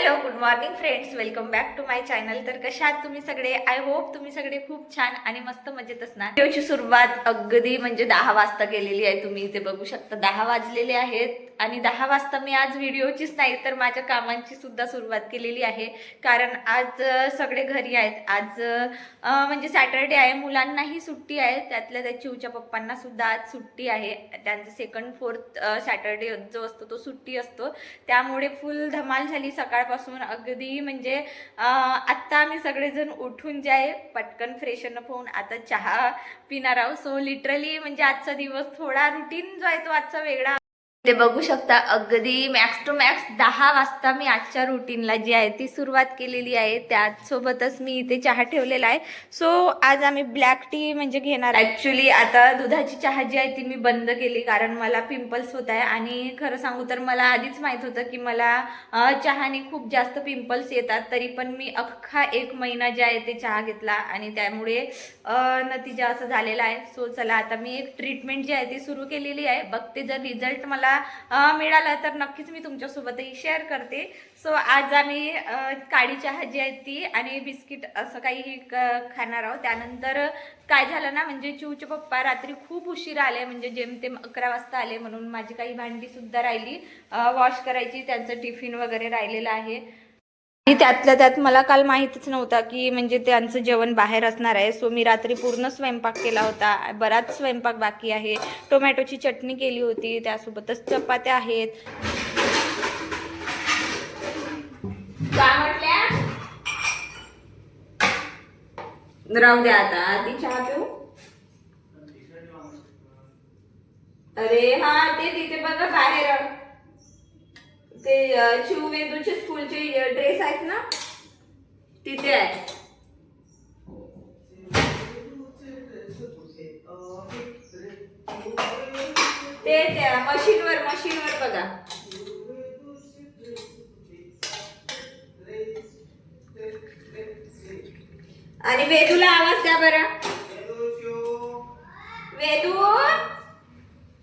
Hello good morning friends welcome back to my channel तर कशा आहात तुम्ही सगळे? आय होप तुम्ही सगळे खूप छान आणि मस्त मजेत असणार. व्हिडिओची सुरुवात अगदी म्हणजे दहा वाजता केलेली आहे. तुम्ही इथे बघू शकता दहा वाजलेले आहेत. आणि दहा वाजता मी आज व्हिडिओचीच नाही तर माझ्या कामांची सुद्धा सुरुवात केलेली आहे. कारण आज सगळे घरी आहेत. आज म्हणजे सॅटर्डे आहे. मुलांनाही सुट्टी आहे. त्यातल्या त्या चिवच्या पप्पांना सुद्धा आज सुट्टी आहे. त्यांचं सेकंड फोर्थ सॅटर्डे जो असतो तो सुट्टी असतो. त्यामुळे फुल धमाल झाली. सकाळ सकाळपासून अगदी म्हणजे आत्ता आम्ही सगळेजण उठून जे आहे पटकन फ्रेशन अप होऊन आता चहा पिणार आहोत. सो लिटरली म्हणजे आजचा दिवस थोडा रुटीन जो आहे तो आजचा वेगळा ते बघू शकता. अगदी मॅक्स टू मॅक्स दहा वाजता मी आजच्या रुटीनला जी आहे ती सुरुवात केलेली आहे. त्याचसोबतच मी इथे चहा ठेवलेला आहे. सो आज आम्ही ब्लॅक टी म्हणजे घेणार ॲक्च्युली आता दुधाची चहा जी आहे ती मी बंद केली कारण मला पिंपल्स होत आहे. आणि खरं सांगू तर मला आधीच माहीत होतं की मला चहाने खूप जास्त पिंपल्स येतात. तरी पण मी अख्खा एक महिना जे आहे ते चहा घेतला आणि त्यामुळे नतीजा असं झालेला आहे. सो चला आता मी एक ट्रीटमेंट जी आहे ती सुरू केलेली आहे. बघते जर रिझल्ट मला मला मिळालं तर नक्कीच मी तुमच्यासोबतही शेअर करते. सो आज आम्ही काळी चहा जी आहे ती आणि बिस्किट असं काही क- खाणार आहोत. त्यानंतर काय झालं ना म्हणजे चिवचे पप्पा रात्री खूप उशीर आले म्हणजे जेमतेम अकरा वाजता आले म्हणून माझी काही भांडी सुद्धा राहिली. वॉश करायची त्यांचं टिफिन वगैरे राहिलेलं आहे. आणि त्यातल्या त्यात मला काल माहीतच नव्हता की म्हणजे त्यांचं जेवण बाहेर असणार आहे. सो मी रात्री पूर्ण स्वयंपाक केला होता. बराच स्वयंपाक बाकी आहे. टोमॅटोची चटणी केली होती. त्यासोबतच चपात्या आहेत. राहू द्या आता. आधी चहा पिऊ. अरे हा ते तिथे बघा बाहेर. ते शिव वेदूचे स्कूलचे ड्रेस आहेत ना? तिथे आहे. ते त्या मशीनवर मशीनवर बघा. आणि वेदूला आवाज द्या बरं वेदू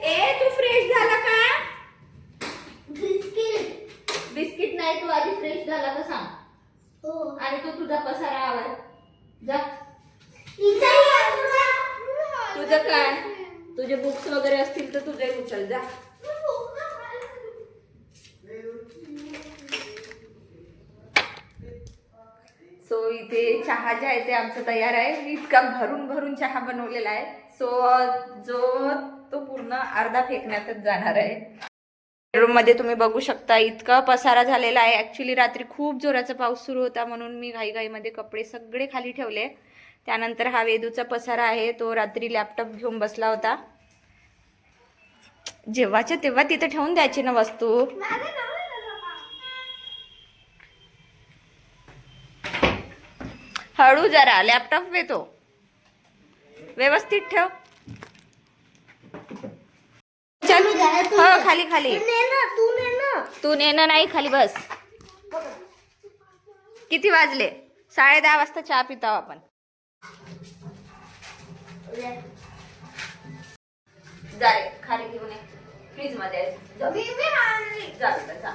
ए तू फ्रेश झाला का बिस्किट नाही तू आधी फ्रेश झाला का सांग आणि तू तुझा पसारा आवाज. जा. तुझं काय तुझे बुक्स वगैरे असतील तर तुझे उचल. जा. सो इथे चहा जे आहे ते आमचं तयार आहे. मी इतका भरून भरून चहा बनवलेला आहे. सो जो तो पूर्ण अर्धा फेकण्यातच जाणार आहे. बेडरूममध्ये तुम्ही बघू शकता इतका पसारा झालेला आहे. ऍक्च्युली रात्री खूप जोराचा पाऊस सुरू होता म्हणून मी घाईघाईमध्ये कपडे सगळे खाली ठेवले. त्यानंतर हा वेदूचा पसारा आहे तो रात्री लॅपटॉप घेऊन बसला होता. जेव्हाच्या तेव्हा तिथे ठेवून द्यायची ना वस्तू. हळू जरा लॅपटॉप येतो व्यवस्थित ठेव चल हो खाली. खाली तू नेणं नाही खाली बस. किती वाजले? साडे दहा वाजता चहा पितो आपण. खाली घेऊन फ्रीजमध्ये जा. जा, जा, जा, जा.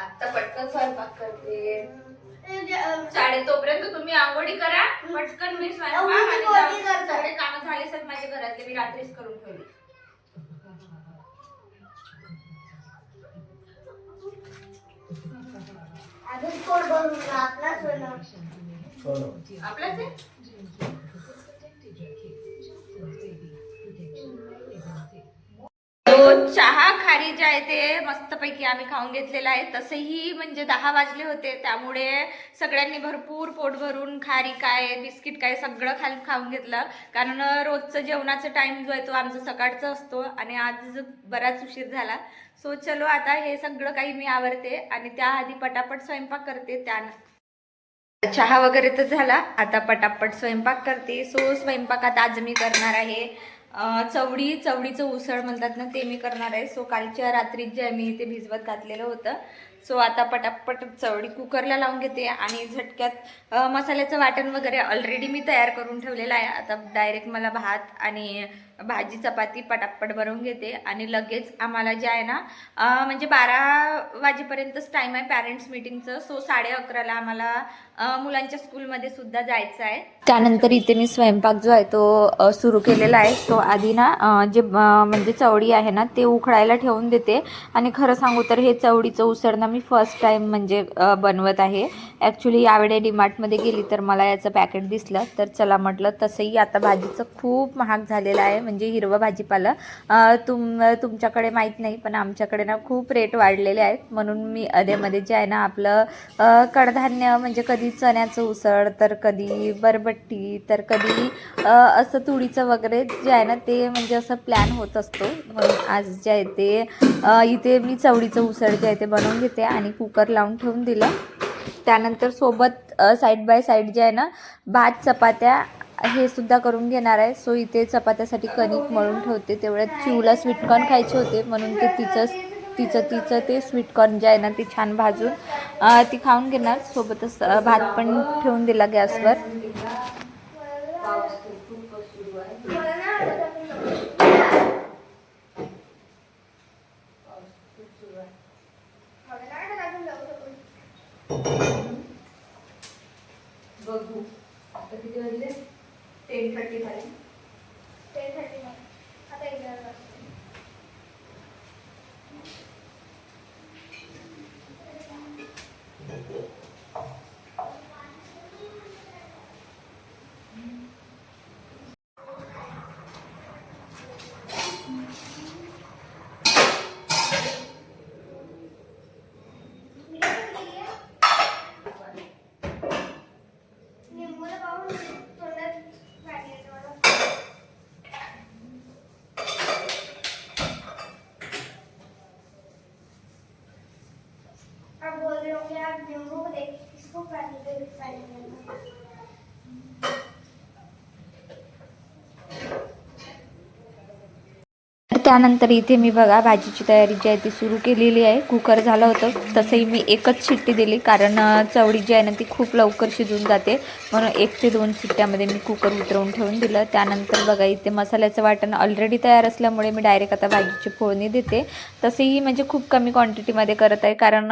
आता पटकन स्वयंपाक करते. शाळेत तोपर्यंत तुम्ही आंघोळी करा पटकन मी स्वयंपाक आणि. सगळे कामं झाले सर माझ्या घरातले मी रात्रीच करून ठेवले. आपलाच आहे? खारी जे आहे ते मस्तपैकी आम्ही खाऊन घेतलेलं आहे. तसेही म्हणजे दहा वाजले होते त्यामुळे सगळ्यांनी भरपूर पोट भरून खारी काय बिस्किट काय सगळं खाल खाऊन घेतलं. कारण रोजचं जेवणाचा टाइम जो आहे तो आमचा सकाळचा असतो आणि आज बराच उशीर झाला. सो चलो आता हे सगळं काही मी आवरते आणि त्याआधी पटापट स्वयंपाक करते. त्यानं चहा वगैरे तर झाला. आता पटापट स्वयंपाक करते. सो स्वयंपाकात आज मी करणार आहे चवडी चवडीचं उसळ म्हणतात ना ते मी करणार आहे. सो कालच्या रात्रीत जे आहे मी ते भिजवत घातलेलं होतं. सो आता पटापट चवडी कुकरला लावून घेते आणि झटक्यात मसाल्याचं वाटण वगैरे ऑलरेडी मी तयार करून ठेवलेलं आहे. आता डायरेक्ट मला भात आणि भाजी चपाती पटापट बनवून घेते. आणि लगेच आम्हाला जे आहे ना म्हणजे बारा वाजेपर्यंतच टाईम आहे पॅरेंट्स मीटिंगचं सो साडे अकराला आम्हाला मुलांच्या स्कूलमध्ये सुद्धा जायचं आहे. त्यानंतर इथे मी स्वयंपाक जो आहे तो सुरू केलेला आहे. तो आधी ना जे म्हणजे चवडी आहे ना ते उखडायला ठेवून देते. आणि खरं सांगू तर हे चवडीचं उसळणं मी फर्स्ट टाईम म्हणजे बनवत आहे. ॲक्च्युली यावेळे डीमार्टमध्ये गेली तर मला याचं पॅकेट दिसलं. तर चला म्हटलं तसंही आता भाजीचं खूप महाग झालेलं आहे. म्हणजे हिरवं भाजीपाला. तुम तुमच्याकडे माहीत नाही पण आमच्याकडे ना खूप रेट वाढलेले आहेत. म्हणून मी अधेमध्ये जे आहे ना आपलं कडधान्य म्हणजे कधी चण्याचं उसळ तर कधी बरबट्टी तर कधी असं तुळीचं वगैरे जे आहे ना ते म्हणजे असं प्लॅन होत असतो. म्हणून आज जे आहे ते इथे मी चवळीचं उसळ जे आहे ते बनवून घेते आणि कुकर लावून ठेवून दिलं. त्यानंतर सोबत साईड बाय साईड जे आहे ना भात चपात्या हे सुद्धा करून घेणार आहे. सो इथे चपात्यासाठी कणिक मळून ठेवते. तेवढ्यात चिवला स्वीटकॉर्न खायचे होते. म्हणून ते तिचं तिचं तिचं ते स्वीटकॉर्न जे आहे ना ते छान भाजून ती खाऊन घेणार. सोबतच भात पण ठेवून दिला गॅसवर. Ay, त्यानंतर इथे मी बघा भाजीची तयारी जी आहे ती सुरू केलेली आहे. कुकर झालं होतं. तसंही मी एकच शिट्टी दिली कारण चवळी चवडी जी आहे ना ती खूप लवकर शिजून जाते. म्हणून एक ते दोन शिट्ट्यामध्ये मी कुकर उतरवून ठेवून दिलं. त्यानंतर बघा इथे मसाल्याचं वाटण ऑलरेडी तयार असल्यामुळे मी डायरेक्ट आता भाजीची फोडणी देते. तसेही म्हणजे खूप कमी क्वांटिटीमध्ये करत आहे कारण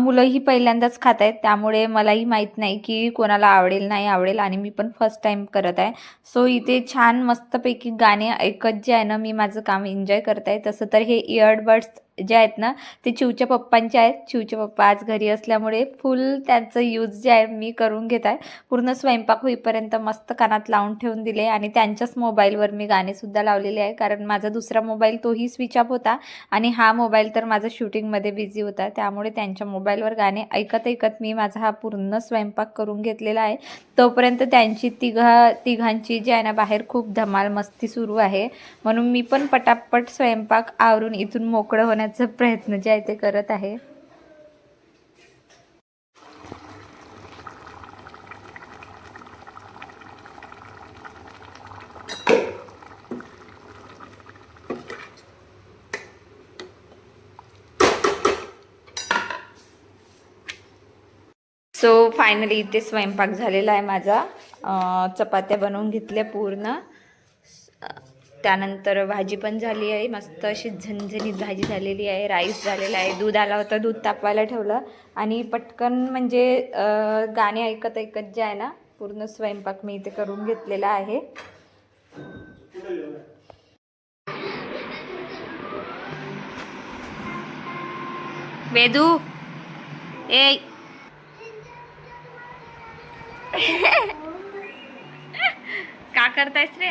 मुलंही पहिल्यांदाच खात आहेत. त्यामुळे मलाही माहीत नाही की कोणाला आवडेल नाही आवडेल आणि मी पण फर्स्ट टाईम करत आहे. सो इथे छान मस्तपैकी गाणे ऐकत जे आहे ना मी माझं काम एन्जॉय करत आहे तसं तर हे इयरबड्स जे आहेत ना ते चिवच्या पप्पांचे आहेत. चिवचे पप्पा आज घरी असल्यामुळे फुल त्यांचं यूज जे आहे मी करून घेत आहे. पूर्ण स्वयंपाक होईपर्यंत मस्त कानात लावून ठेवून दिले आणि त्यांच्याच मोबाईलवर मी गाणेसुद्धा लावलेले आहे. कारण माझा दुसरा मोबाईल तोही स्विच अप होता आणि हा मोबाईल तर माझा शूटिंगमध्ये बिझी होता. त्यामुळे त्यांच्या मोबाईलवर गाणे ऐकत ऐकत मी माझा हा पूर्ण स्वयंपाक करून घेतलेला आहे. तोपर्यंत त्यांची तिघा तिघांची जी आहे ना बाहेर खूप धमाल मस्ती सुरू आहे. म्हणून मी पण पटापट स्वयंपाक आवरून इथून मोकळं करण्याचा प्रयत्न जे आहे ते करत आहे. सो फायनली इथे स्वयंपाक झालेला आहे माझा. चपात्या बनवून घेतल्या पूर्ण. त्यानंतर भाजी पण झाली आहे. मस्त अशी झणझणीत भाजी झालेली आहे. राईस झालेला आहे. दूध आला होता. दूध तापवायला ठेवलं. आणि पटकन म्हणजे गाणे ऐकत ऐकत जे आहे ना पूर्ण स्वयंपाक मी इथे करून घेतलेला आहे. वेदू ए. का करतायस रे?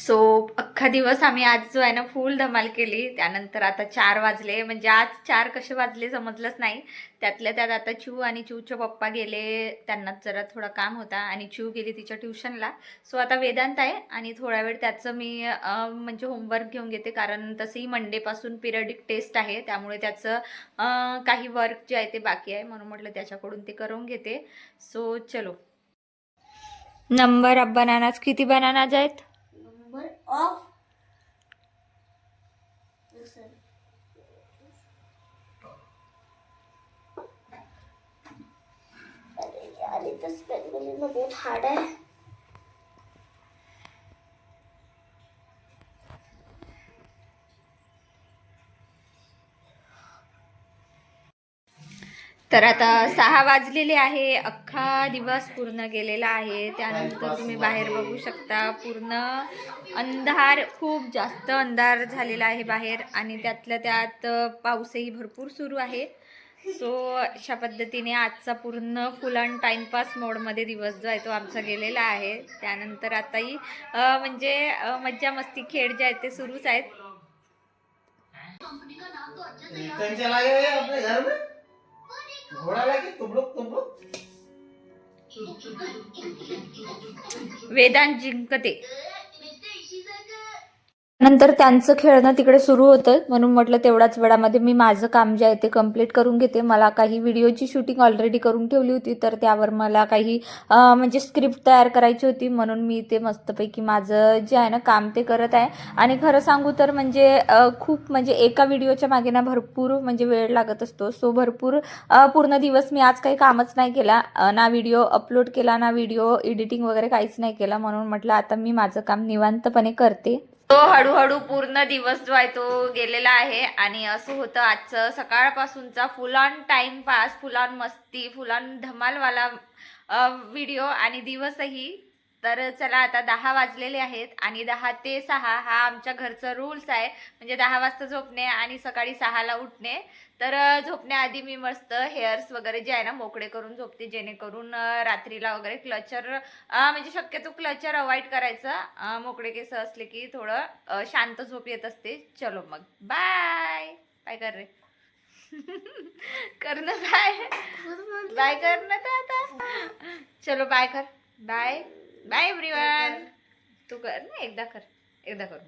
सो अख्खा दिवस आम्ही आज जो आहे ना फुल धमाल केली. त्यानंतर आता चार वाजले. म्हणजे आज चार कसे वाजले समजलंच नाही. त्यातल्या त्यात आता चू आणि चिऊचे पप्पा गेले. त्यांना जरा थोडा काम होता आणि चू गेली तिच्या ट्युशनला. सो आता वेदांत आहे आणि थोडा वेळ त्याचं मी म्हणजे होमवर्क घेऊन घेते. कारण तसंही मंडेपासून पिरियडिक टेस्ट आहे. त्यामुळे त्याचं काही वर्क जे आहे ते बाकी आहे. म्हणून म्हटलं त्याच्याकडून ते करून घेते. सो चलो. नंबर अब बनानाज. किती बनानाज आहेत? Number of listen. अरे यार इथं स्पेल लिहिणं बहुत हार्ड है तर आता सहा वाजलेले आहे अख्खा दिवस पूर्ण गेलेला आहे. त्यानंतर तुम्ही बाहेर बघू शकता पूर्ण अंधार खूप जास्त अंधार झालेला आहे बाहेर आणि त्यातल्या त्यात पाऊसही भरपूर सुरू आहे. सो अशा पद्धतीने आजचा पूर्ण फुल अँड टाइमपास मोडमध्ये दिवस जो आहे तो आमचा गेलेला आहे. त्यानंतर आताही म्हणजे मज्जा मस्ती खेळ जे आहेत ते सुरूच आहेत. कहीं वेदांत जिंकते. नंतर त्यांचं खेळणं तिकडे सुरू होतं. म्हणून म्हटलं तेवढ्याच वेळामध्ये मी माझं काम जे आहे ते कंप्लीट करून घेते. मला काही व्हिडिओची शूटिंग ऑलरेडी करून ठेवली होती. तर त्यावर मला काही म्हणजे स्क्रिप्ट तयार करायची होती. म्हणून मी ते मस्तपैकी माझं जे आहे ना काम ते करत आहे. आणि खरं सांगू तर म्हणजे खूप म्हणजे एका व्हिडिओच्या मागे ना भरपूर म्हणजे वेळ लागत असतो. सो भरपूर पूर्ण दिवस मी आज काही कामच नाही केला. ना व्हिडिओ अपलोड केला ना व्हिडिओ एडिटिंग वगैरे काहीच नाही केला. म्हणून म्हटलं आता मी माझं काम निवांतपणे करते. तो हळूहळू पूर्ण दिवस जो आहे तो गेलेला आहे आणि असं होतं आजचं सकाळपासूनचा full on time full on मस्ती फुल ऑन धमालवाला व्हिडिओ आणि दिवसही तर चला आता दहा वाजलेले आहेत आणि दहा ते सहा हा आमच्या घरचा रूल्स आहे. म्हणजे दहा वाजता झोपणे आणि सकाळी सहाला उठणे. तर झोपण्याआधी मी मस्त हेअर्स वगैरे जे आहे ना मोकळे करून झोपते जेणेकरून रात्रीला वगैरे क्लचर म्हणजे शक्यतो क्लचर अवॉइड करायचं. मोकळे केस असले की थोडं शांत झोप येत असते. चलो मग. बाय काय कर रे. कर ना बाय बाय कर ना तर आता चलो बाय कर. बाय बाय एव्हरीवन तू कर ना एकदा कर. एकदा कर.